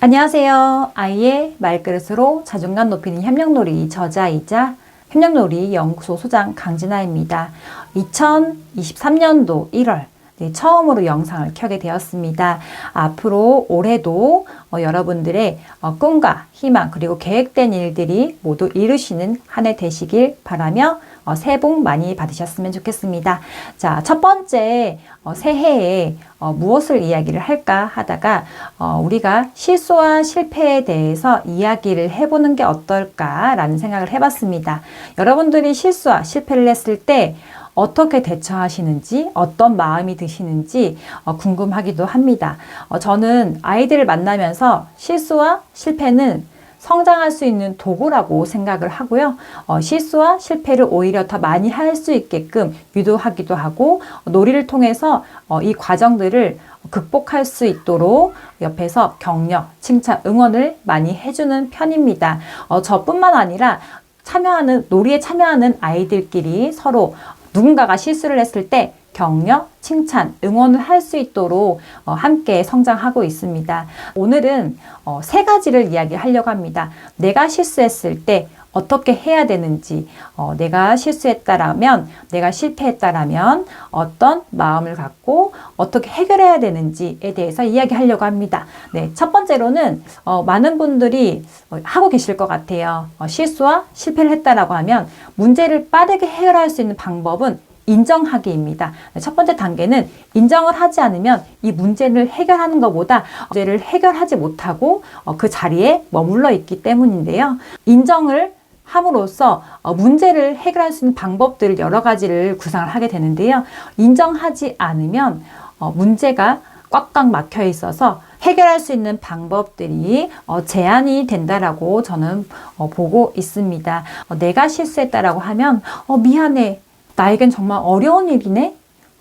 안녕하세요. 아이의 말그릇으로 자존감 높이는 협력놀이 저자이자 협력놀이 연구소 소장 강진아입니다. 2023년도 1월 네, 처음으로 영상을 켜게 되었습니다. 앞으로 올해도 어, 여러분들의 어, 꿈과 희망 그리고 계획된 일들이 모두 이루시는 한 해 되시길 바라며 어, 새해 복 많이 받으셨으면 좋겠습니다. 자, 첫 번째 어, 새해에 어, 무엇을 이야기를 할까 하다가 어, 우리가 실수와 실패에 대해서 이야기를 해보는 게 어떨까라는 생각을 해봤습니다. 여러분들이 실수와 실패를 했을 때 어떻게 대처하시는지 어떤 마음이 드시는지 어, 궁금하기도 합니다. 어, 저는 아이들을 만나면서 실수와 실패는 성장할 수 있는 도구라고 생각을 하고요. 어, 실수와 실패를 오히려 더 많이 할 수 있게끔 유도하기도 하고 놀이를 통해서 어, 이 과정들을 극복할 수 있도록 옆에서 격려, 칭찬, 응원을 많이 해주는 편입니다. 어, 저뿐만 아니라 참여하는 놀이에 참여하는 아이들끼리 서로 누군가가 실수를 했을 때 격려, 칭찬, 응원을 할 수 있도록 어, 함께 성장하고 있습니다. 오늘은 어, 세 가지를 이야기하려고 합니다. 내가 실수했을 때 어떻게 해야 되는지, 어, 내가 실수했다라면, 내가 실패했다라면 어떤 마음을 갖고 어떻게 해결해야 되는지에 대해서 이야기하려고 합니다. 네, 첫 번째로는 어, 많은 분들이 어, 하고 계실 것 같아요. 어, 실수와 실패를 했다라고 하면 문제를 빠르게 해결할 수 있는 방법은 인정하기입니다. 첫 번째 단계는 인정을 하지 않으면 이 문제를 해결하는 것보다 문제를 해결하지 못하고 어, 그 자리에 머물러 있기 때문인데요. 인정을 함으로써 어, 문제를 해결할 수 있는 방법들을 여러 가지를 구상을 하게 되는데요. 인정하지 않으면 어, 문제가 꽉꽉 막혀 있어서 해결할 수 있는 방법들이 어, 제한이 된다라고 저는 어, 보고 있습니다. 어, 내가 실수했다라고 하면 어, 미안해. 나에겐 정말 어려운 일이네.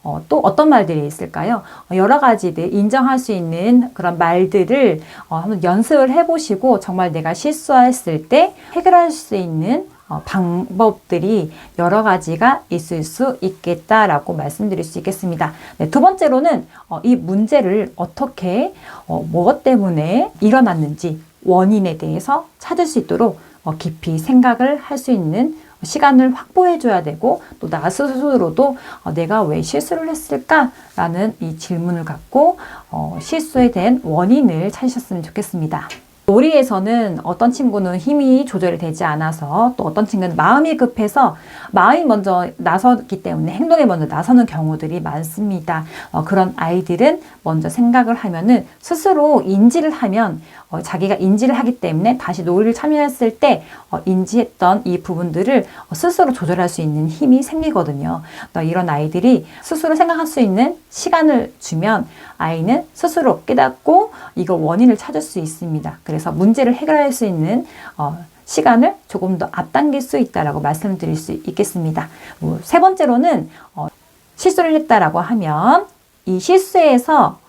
어, 또 어떤 말들이 있을까요? 어, 여러 가지들 인정할 수 있는 그런 말들을 어, 한번 연습을 해보시고 정말 내가 실수했을 때 해결할 수 있는 어, 방법들이 여러 가지가 있을 수 있겠다라고 말씀드릴 수 있겠습니다. 네, 두 번째로는 어, 이 문제를 어떻게 어, 무엇 때문에 일어났는지 원인에 대해서 찾을 수 있도록 어, 깊이 생각을 할 수 있는 시간을 확보해 줘야 되고 또 나 스스로도 어, 내가 왜 실수를 했을까라는 이 질문을 갖고 어, 실수에 대한 원인을 찾으셨으면 좋겠습니다. 놀이에서는 어떤 친구는 힘이 조절이 되지 않아서 또 어떤 친구는 마음이 급해서 마음이 먼저 나서기 때문에 행동에 먼저 나서는 경우들이 많습니다. 어, 그런 아이들은 먼저 생각을 하면은 스스로 인지를 하면 어, 자기가 인지를 하기 때문에 다시 놀이를 참여했을 때 어, 인지했던 이 부분들을 어, 스스로 조절할 수 있는 힘이 생기거든요. 또 이런 아이들이 스스로 생각할 수 있는 시간을 주면 아이는 스스로 깨닫고 이걸 원인을 찾을 수 있습니다. 그래서 문제를 해결할 수 있는 어, 시간을 조금 더 앞당길 수 있다라고 말씀드릴 수 있겠습니다. 뭐 세 번째로는 어, 실수를 했다라고 하면 이 실수에서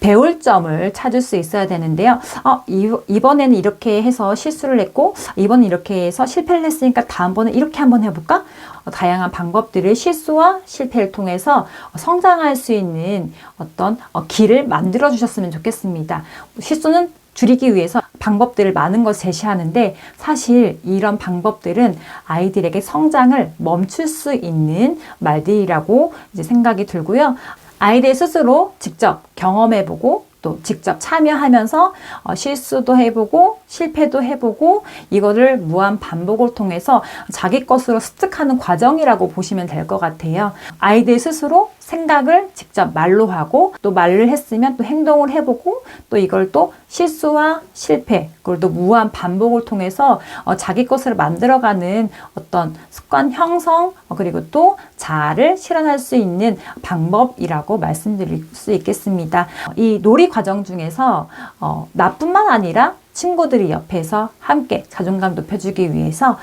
배울 점을 찾을 수 있어야 되는데요. 어, 이, 이번에는 이렇게 해서 실수를 했고, 이번엔 이렇게 해서 실패를 했으니까 다음번에 이렇게 한번 해볼까? 어, 다양한 방법들을 실수와 실패를 통해서 성장할 수 있는 어떤 어, 길을 만들어 주셨으면 좋겠습니다. 실수는 줄이기 위해서 방법들을 많은 걸 제시하는데 사실 이런 방법들은 아이들에게 성장을 멈출 수 있는 말들이라고 이제 생각이 들고요. 아이들 스스로 직접 경험해보고 또 직접 참여하면서 어, 실수도 해보고 실패도 해보고 이거를 무한 반복을 통해서 자기 것으로 습득하는 과정이라고 보시면 될 것 같아요. 아이들 스스로 생각을 직접 말로 하고 또 말을 했으면 또 행동을 해보고 또 이걸 또 실수와 실패 그걸 또 무한 반복을 통해서 어, 자기 것을 만들어가는 어떤 습관 형성 어, 그리고 또 자아를 실현할 수 있는 방법이라고 말씀드릴 수 있겠습니다. 어, 이 놀이 과정 중에서 어, 나뿐만 아니라 친구들이 옆에서 함께 자존감 높여주기 위해서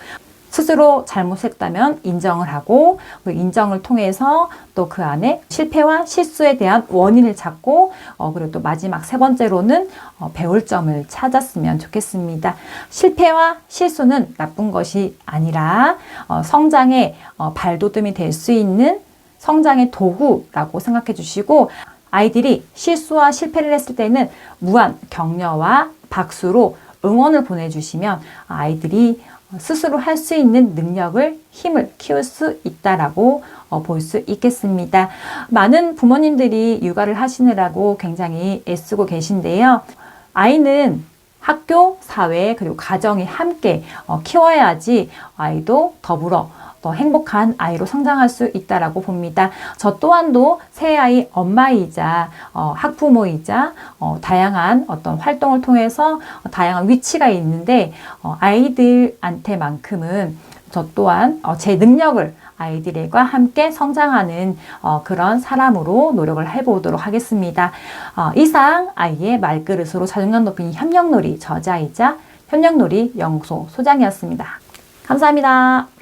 스스로 잘못했다면 인정을 하고 그 인정을 통해서 또 그 안에 실패와 실수에 대한 원인을 찾고 어, 그리고 또 마지막 세 번째로는 어, 배울 점을 찾았으면 좋겠습니다. 실패와 실수는 나쁜 것이 아니라 어, 성장의 어, 발돋움이 될 수 있는 성장의 도구라고 생각해 주시고 아이들이 실수와 실패를 했을 때는 무한 격려와 박수로 응원을 보내주시면 아이들이 스스로 할 수 있는 능력을 힘을 키울 수 있다라고 어, 볼 수 있겠습니다. 많은 부모님들이 육아를 하시느라고 굉장히 애쓰고 계신데요. 아이는 학교, 사회, 그리고 가정이 함께 어, 키워야지 아이도 더불어 더 행복한 아이로 성장할 수 있다라고 봅니다. 저 또한도 새 아이 엄마이자 어, 학부모이자 어, 다양한 어떤 활동을 통해서 어, 다양한 위치가 있는데 어, 아이들한테만큼은 저 또한 어, 제 능력을 아이들과 함께 성장하는 어, 그런 사람으로 노력을 해보도록 하겠습니다. 어, 이상 아이의 말그릇으로 자존감 높이는 협력놀이 저자이자 협력놀이 연구소 소장이었습니다. 감사합니다.